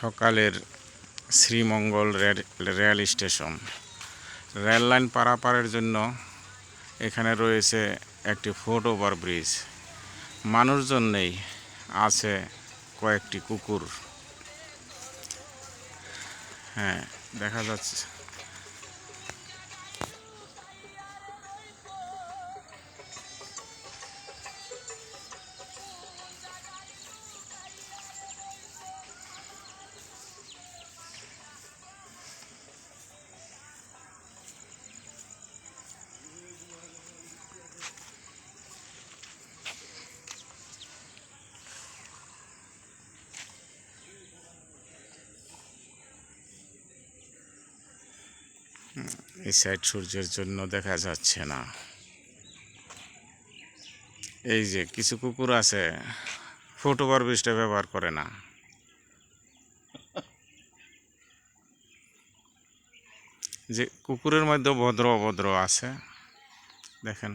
সকালের Sreemangal rail station. Rail line পারাপারের জন্য এখানে রয়েছে একটি ফুট ওভার ব্রিজ। মানুষজন নেই, আছে কয়েকটি কুকুর। হ্যাঁ দেখা যাচ্ছে। এই সাইড সূর্যের জন্য দেখা যাচ্ছে না। এই যে কিছু কুকুর আছে ফুট ওভার ব্রিজটা ব্যবহার করে না। যে কুকুরের মধ্যে ভদ্র অভদ্র আছে, দেখেন।